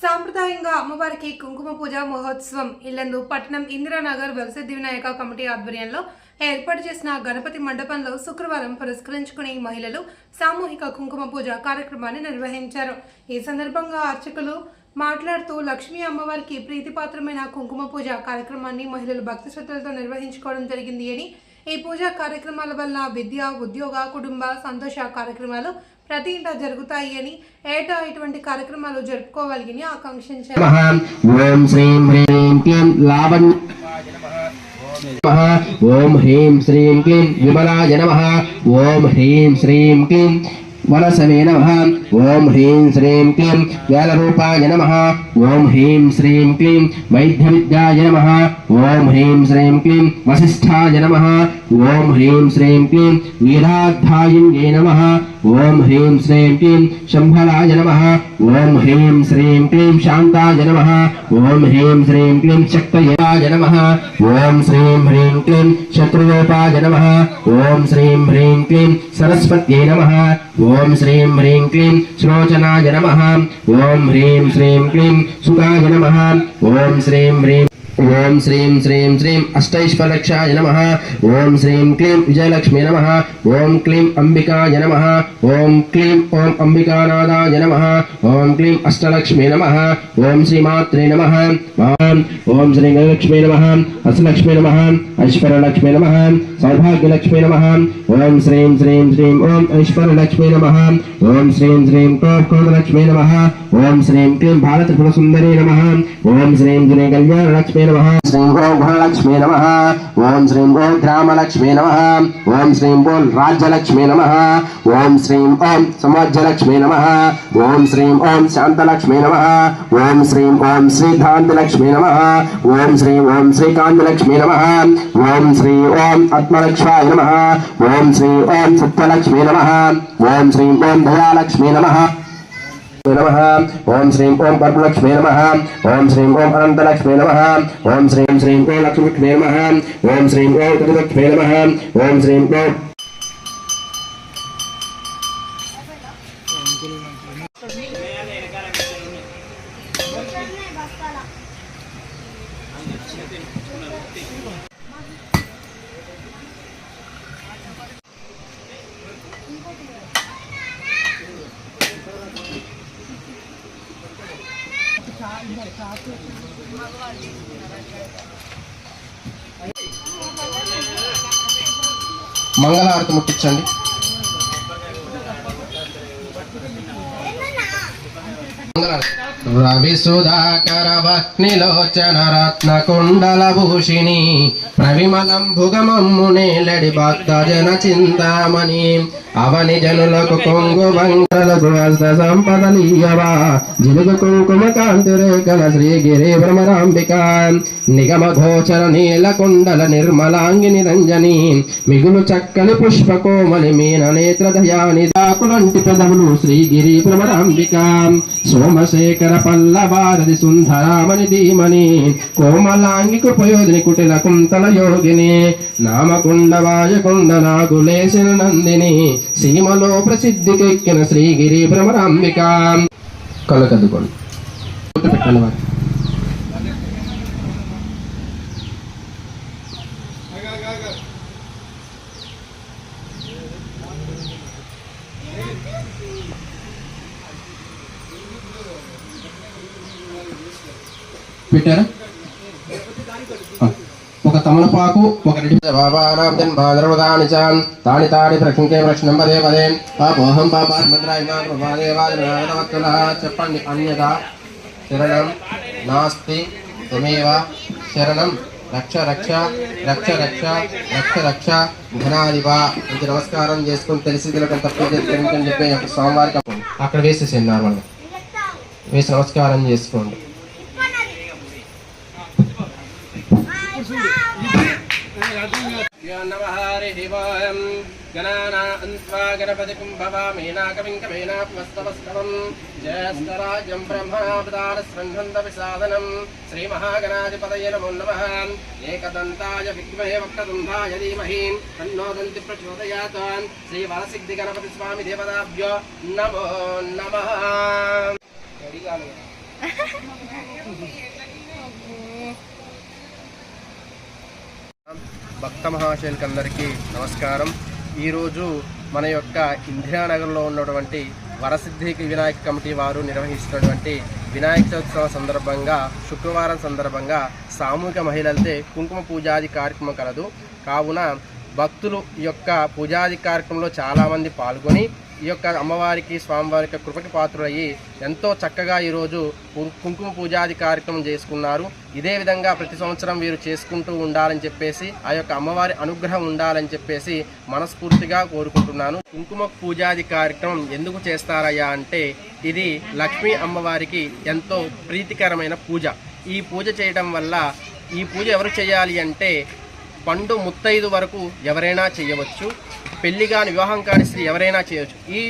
సాంప్రదాయంగా అమ్మవారికి కుంకుమ పూజ మహోత్సవం ఇల్లందు పట్టణం ఇందిరానగర్ వలసద్ది వినాయక కమిటీ ఆధ్వర్యంలో ఏర్పాటు చేసిన గణపతి మండపంలో శుక్రవారం పురస్కరించుకుని మహిళలు సామూహిక కుంకుమ పూజ కార్యక్రమాన్ని నిర్వహించారు. ఈ సందర్భంగా అర్చకులు మాట్లాడుతూ లక్ష్మీ అమ్మవారికి ప్రీతిపాత్రమైన కుంకుమ పూజ కార్యక్రమాన్ని మహిళలు భక్తి శ్రద్ధలతో నిర్వహించుకోవడం జరిగింది అని ఈ పూజా కార్యక్రమాల వల్ల విద్య ఉద్యోగ కుటుంబ సంతోష కార్యక్రమాలు ప్రతి ఇంట జరుగుతాయి అని ఏటా ఇటువంటి కార్యక్రమాలు జరుపుకోవాలి అని ఆకాంక్షించారు ఓం శ్రీం హ్రీం క్లీం లావణ్య ఓం హ్రీం శ్రీం క్లీం విమలాయ నమ. ఓం హ్రీం శ్రీం క్లీం వనసవే నమః ఓం హ్రీం శ్రీం క్లీం వేలరూపాయ నమః ఓం హ్రీం శ్రీం క్లీం వైద్యవిద్యాయ నమః ఓం హ్రీం శ్రీం క్లీం వసిష్ఠాయ నమః ఓం హ్రీం శ్రీం క్లీం వీరార్థాయిన్యే నమః ఓం హ్రీం శ్రీం క్లీం శంభలాయ నమః ఓం హ్రీం శ్రీం క్లీం శాంతాయ నమః ఓం హ్రీం శ్రీం క్లీం శక్తయాయ నమః ఓం శ్రీం హ్రీం క్లీం శత్రురూపాయ నమః ఓం శ్రీం హ్రీం క్లీం సరస్వత్యై నమః ఓం శ్రీం హ్రీం క్లీం శ్రోచనాయ నమః ఓం హ్రీం శ్రీం క్లీం సుఖాయ నమః ఓం శ్రీం హ్రీం ఓం శ్రీం శ్రీం శ్రీం అష్టైశ్వరక్షాయ నమ ఓం శ్రీం క్లీం విజయలక్ష్మీ నమ ఓం క్లీం అంబికాయ నమ ఓం క్లీం ఓం అంబికానాదాయ నమ ఓం క్లీం అష్టలక్ష్మీ నమ ఓం శ్రీమాత్రే నమ ఓం శ్రీ గజలక్ష్మీ నమ అష్టలక్ష్మీ నమ ఐశ్వర్యలక్ష్మీ నమ సౌభాగ్యలక్ష్మీ నమ ఓం శ్రీం శ్రీం శ్రీం ఓం ఐశ్వర్యలక్ష్మీ నమ ఓం శ్రీం శ్రీం క్రోధలక్ష్మీ నమ ఓం శ్రీం క్లీం భారత సుందరీ నమ ఓం శ్రీం శ్రీ కళ్యాణలక్ష్మీ నమ శ్రీం ఓం గుణలక్ష్మీ నమ ఓం శ్రీం ఓం గ్రామలక్ష్మీ నమ ఓం శ్రీం ఓం రాజ్యలక్ష్మీ నమ ఓం శ్రీం ఓం సమాజ్యలక్ష్మీ నమ ఓం శ్రీం ఓం శాంతలక్ష్మీ నమ ఓం శ్రీం ఓం శ్రీకాంతలక్ష్మీ నమ ఓం శ్రీం ఓం శ్రీకాంతలక్ష్మీ నమ ఓం శ్రీ ఓం ఆత్మలక్ష్మాయ నమ ఓం శ్రీ ఓం సత్యలక్ష్మీ నమ ఓం శ్రీం ఓం దయాలక్ష్మీ నమ నమ ఓం శ్రీం ఓం పద్మలక్ష్మీ నమ ఓం శ్రీం ఓం అనంతలక్ష్మీ నమ ఓం శ్రీం శ్రీం ఓ లక్ష్మీ నమ ఓం శ్రీం ఓం చతులక్ష్మీ నమ ఓం శ్రీం ఓం మంగళహారతి ముట్టించండి. మంగళహారతి. సుధాకర భక్నిలోచన రత్న కుండల భూషిణి ప్రవిమలం భుగమమ్ము నేలడి భక్త జన చింతామణి. అవని జనులకు కొంగు బంగలకు హస్త సంపదలీయవా జిలుగు కుంకుమ కాంతి రేఖల శ్రీగిరి భ్రమరాంబిక నిగమ గోచర నీల కుండల నిర్మలాంగి నిరంజని మిగులు చక్కని పుష్ప కోమలి మీన నేత్ర దయాని దాకులంటి పెదవులు శ్రీగిరి భ్రమరాంబిక సోమశేఖర పల్లవారది సుందరామణి ధీమని కోమలాంగి కుపయోధిని కుటిల కుంతల యోగిని నామకుండ వాయకుండ నాగులేసిన నందిని సీమలో ప్రసిద్ధికెక్కిన శ్రీగిరి భ్రమరాంబిక. కలకద్దుకోండి పెట్టండి వారు పెట్టారా? ఒక తమలపాకు ఒక రెడ్డి బాబానాబ్దన్ భాద్రవదాని చాన్ తాని తాని ప్రక్షంకే ప్రశ్నం పదే. పదే పాపోహం పాపాత్మద్రాయమాదేవాదినవత్తుల చెప్పండి అన్యత శరణం నాస్తి త్వమేవ శరణం రక్ష రక్ష రక్ష రక్ష రక్ష రక్ష ధనాదివ ఇది నమస్కారం చేసుకుని తెలిసి తెలియక తప్పు చేసుకుంటని చెప్పి అక్కడ స్వామివారికి అప్పుడు అక్కడ వేసేసేయండి నార్మల్గా. వేసి నమస్కారం చేసుకోండి. గణపతికం భవామీనాకవింకమేనాత్మస్తవస్తవం జయస్తరాజ్యం బ్రహ్మణావతారస్రంధంతవిసాదనం శ్రీమహాగణాధిపతయ నమో నమః ఏకదంతాయ విద్మహే వక్రతుండాయ ధీమహి తన్నో దంతి ప్రచోదయాత్ శ్రీ వరసిద్ధి గణపతి స్వామి దేవతాభ్యో నమో నమః భక్త మహాశయులకి అందరికీ నమస్కారం. ఈరోజు మన యొక్క ఇందిరానగర్లో ఉన్నటువంటి వరసిద్ధి వినాయక కమిటీ వారు నిర్వహిస్తున్నటువంటి వినాయక చవిత్సవ సందర్భంగా శుక్రవారం సందర్భంగా సామూహిక మహిళలతో కుంకుమ పూజాది కార్యక్రమం కలదు. కావున భక్తులు ఈ యొక్క పూజాది కార్యక్రమంలో చాలామంది పాల్గొని ఈ యొక్క అమ్మవారికి స్వామివారికి కృపకి పాత్రులయ్యి ఎంతో చక్కగా ఈరోజు కుంకుమ పూజాది కార్యక్రమం చేసుకున్నారు. ఇదే విధంగా ప్రతి సంవత్సరం వీరు చేసుకుంటూ ఉండాలని చెప్పేసి ఆ యొక్క అమ్మవారి అనుగ్రహం ఉండాలని చెప్పేసి మనస్ఫూర్తిగా కోరుకుంటున్నాను. కుంకుమ పూజాది కార్యక్రమం ఎందుకు చేస్తారయ్యా అంటే ఇది లక్ష్మీ అమ్మవారికి ఎంతో ప్రీతికరమైన పూజ. ఈ పూజ చేయడం వల్ల ఈ పూజ ఎవరు చేయాలి అంటే పండు ముత్తైదు వరకు ఎవరైనా చేయవచ్చు. పెళ్ళి కాని వివాహం కాని స్త్రీ ఎవరైనా చేయవచ్చు ఈ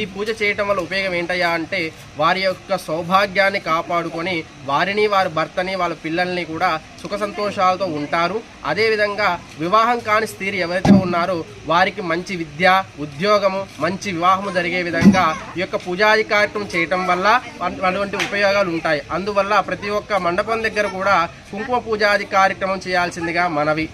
ఈ పూజ చేయటం వల్ల ఉపయోగం ఏంటయ్యా అంటే వారి యొక్క సౌభాగ్యాన్ని కాపాడుకొని వారిని వారి భర్తని వాళ్ళ పిల్లల్ని కూడా సుఖ సంతోషాలతో ఉంటారు. అదేవిధంగా వివాహం కాని స్త్రీ ఎవరైతే ఉన్నారో వారికి మంచి విద్య ఉద్యోగము మంచి వివాహము జరిగే విధంగా ఈ యొక్క పూజాది కార్యక్రమం చేయటం వల్ల అటువంటి ఉపయోగాలు ఉంటాయి. అందువల్ల ప్రతి ఒక్క మండపం దగ్గర కూడా కుంకుమ పూజాది కార్యక్రమం చేయాల్సిందిగా మనవి.